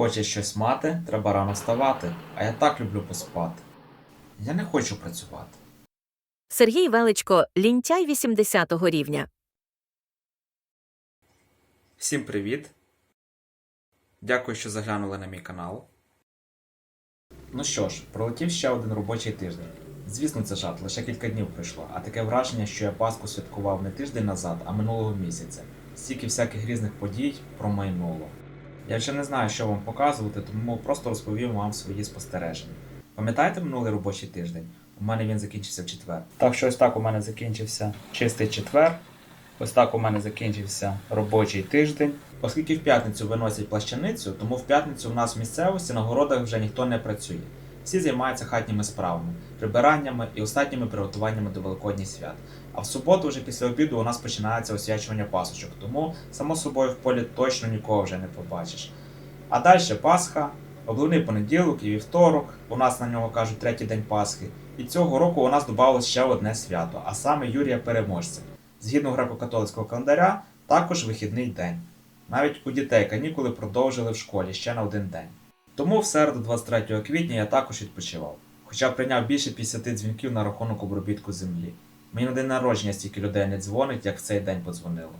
Хочеш щось мати, треба рано вставати, а я так люблю поспати. Я не хочу працювати. Сергій Величко, лінтяй 80-го рівня. Всім привіт! Дякую, що заглянули на мій канал. Ну що ж, пролетів ще один робочий тиждень. Звісно, це жарт, лише кілька днів пройшло, а таке враження, що я Пасху святкував не тиждень назад, а минулого місяця. Стільки всяких різних подій промайнуло. Я вже не знаю, що вам показувати, тому просто розповім вам свої спостереження. Пам'ятаєте минулий робочий тиждень? У мене він закінчився в четвер. Так що ось так у мене закінчився чистий четвер. Ось так у мене закінчився робочий тиждень. Оскільки в п'ятницю виносять плащаницю, тому в п'ятницю в нас в місцевості на городах вже ніхто не працює. Всі займаються хатніми справами, прибираннями і останніми приготуваннями до Великодніх свят. А в суботу, вже після обіду, у нас починається освячування пасочок, тому само собою в полі точно нікого вже не побачиш. А далі Пасха, обливний понеділок і вівторок. У нас на нього кажуть третій день Пасхи. І цього року у нас додалось ще одне свято, а саме Юрія Переможця. Згідно греко-католицького календаря, також вихідний день. Навіть у дітей канікули продовжили в школі ще на один день. Тому в середу 23 квітня я також відпочивав, хоча прийняв більше 50 дзвінків на рахунок обробітку землі. Мені на день народження стільки людей не дзвонить, як в цей день подзвонило.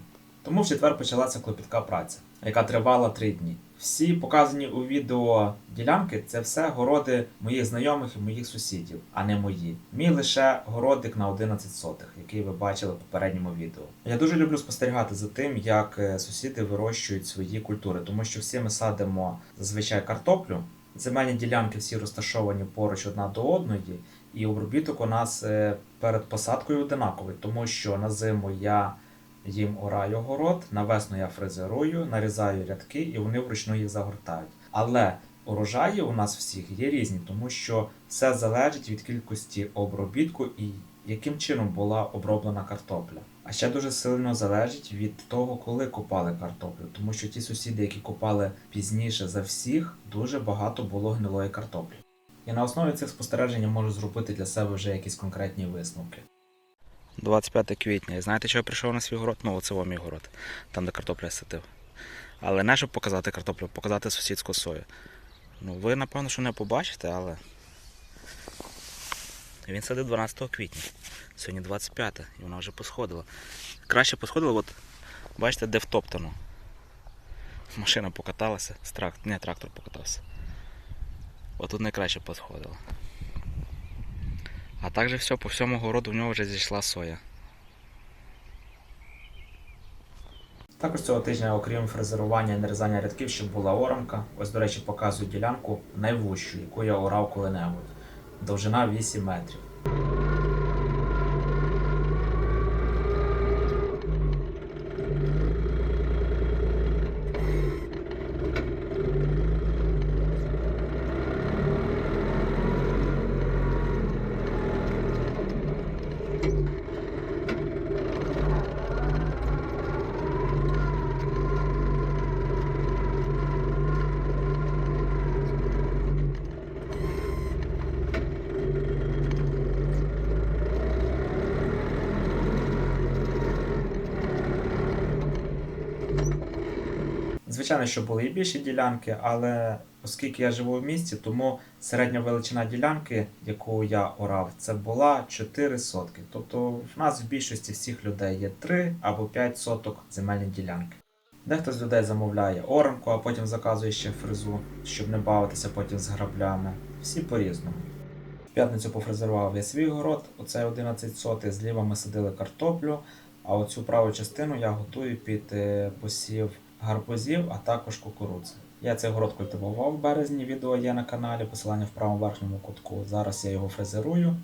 Тому в четвер почалася клопітка праця, яка тривала три дні. Всі показані у відео ділянки це все городи моїх знайомих і моїх сусідів, а не мої. Мій лише городик на 11 сотих, який ви бачили в попередньому відео. Я дуже люблю спостерігати за тим, як е, сусіди вирощують свої культури, тому що всі ми садимо зазвичай картоплю. Земельні ділянки всі розташовані поруч одна до одної, і обробіток у нас е, перед посадкою одинаковий, тому що на зиму я їм ораю город, на весну я фрезерую, нарізаю рядки і вони вручну їх загортають. Але урожаї у нас всіх є різні, тому що все залежить від кількості обробітку і яким чином була оброблена картопля. А ще дуже сильно залежить від того, коли копали картоплю, тому що ті сусіди, які копали пізніше за всіх, дуже багато було гнилої картоплі. І на основі цих спостережень я можу зробити для себе вже якісь конкретні висновки. 25 квітня. І знаєте, що я прийшов на свій город? Ну, оце мій город, там, де картопля я садив. Але не щоб показати картоплю, показати сусідську сою. Ну, ви, напевно, що не побачите, але. Він садив 12 квітня. Сьогодні 25 і вона вже посходила. Краще посходила, от бачите, де втоптано. Машина покаталася, трак... не трактор покатався. От тут найкраще посходила. А також все, по всьому городу в нього вже зійшла соя. Також цього тижня, окрім фрезерування і нарізання рядків, щоб була орамка. Ось, до речі, показую ділянку найвущу, яку я орав коли-небудь. Довжина 8 метрів. Звичайно, що були і більші ділянки, але оскільки я живу в місті, тому середня величина ділянки, яку я орав, це була 4 сотки. Тобто в нас в більшості всіх людей є 3 або 5 соток земельні ділянки. Дехто з людей замовляє оранку, а потім заказує ще фрезу, щоб не бавитися потім з граблями. Всі по-різному. В п'ятницю пофрезерував я свій город, оце 11 сотих, зліва ми садили картоплю, а оцю праву частину я готую під е, посів гарбузів, а також кукурудзи. Я цей город культивував в березні, відео є на каналі, посилання в правому верхньому кутку. Зараз я його фрезерую.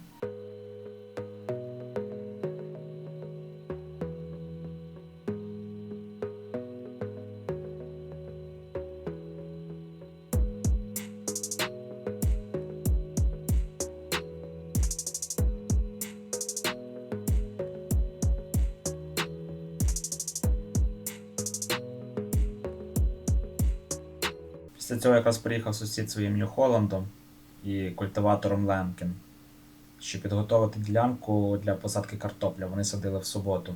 Після цього якраз приїхав сусід своїм Нью-Холландом і культиватором Ленкін, щоб підготувати ділянку для посадки картопля. Вони садили в суботу.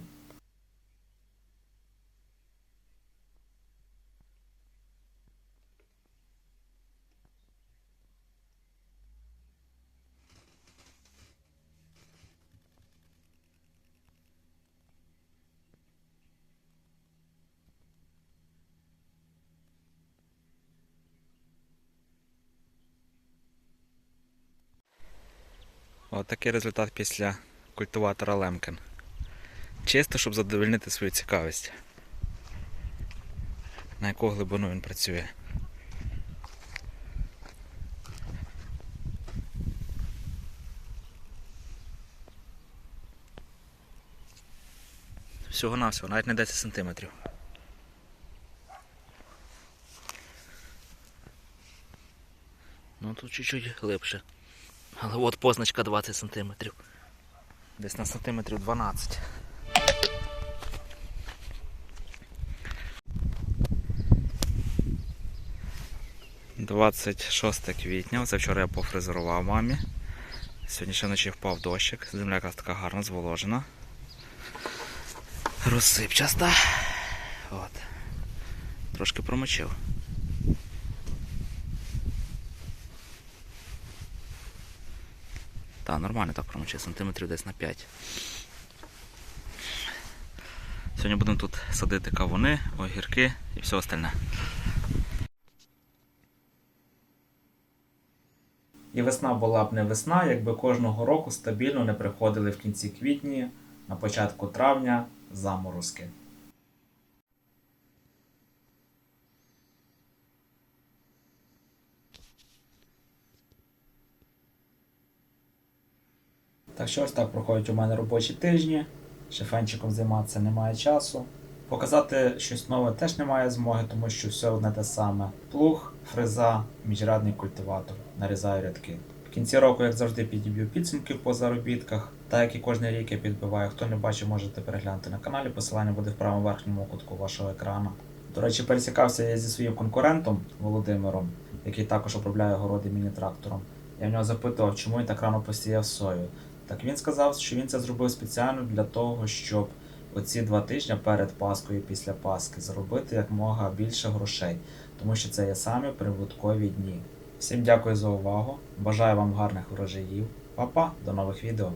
От результат після культиватора Лемкен. Чисто, щоб задовольнити свою цікавість. На яку глибину він працює. Всього-навсього, навіть не 10 сантиметрів. Ну тут чуть-чуть глибше. Але от позначка 20 сантиметрів. Десь на сантиметрів 12. Двадцять шосте квітня. Оце вчора я пофрезерував мамі. Сьогодні ще вночі впав дощик. Земля якраз така гарно зволожена. Розсипчаста. От. Трошки промочив. Та, нормально так промочив, сантиметрів десь на 5. Сьогодні будемо тут садити кавуни, огірки і все остальне. І весна була б не весна, якби кожного року стабільно не приходили в кінці квітні, на початку травня заморозки. Так що ось так проходять у мене робочі тижні. Шифенчиком займатися немає часу. Показати щось нове теж немає змоги, тому що все одне те саме. Плуг, фреза, міжрядний культиватор. Нарізаю рядки. В кінці року, як завжди, підіб'ю підсумки по заробітках. Так як і кожен рік я підбиваю. Хто не бачив, можете переглянути на каналі. Посилання буде в правому верхньому кутку вашого екрану. До речі, пересікався я зі своїм конкурентом Володимиром, який також обробляє городи міні-трактором. Я в нього запитував, чому він так рано посіяв сою. Так він сказав, що він це зробив спеціально для того, щоб оці два тижні перед Паскою і після Паски заробити якмога більше грошей, тому що це є самі прибуткові дні. Всім дякую за увагу. Бажаю вам гарних врожаїв. Па-па, до нових відео.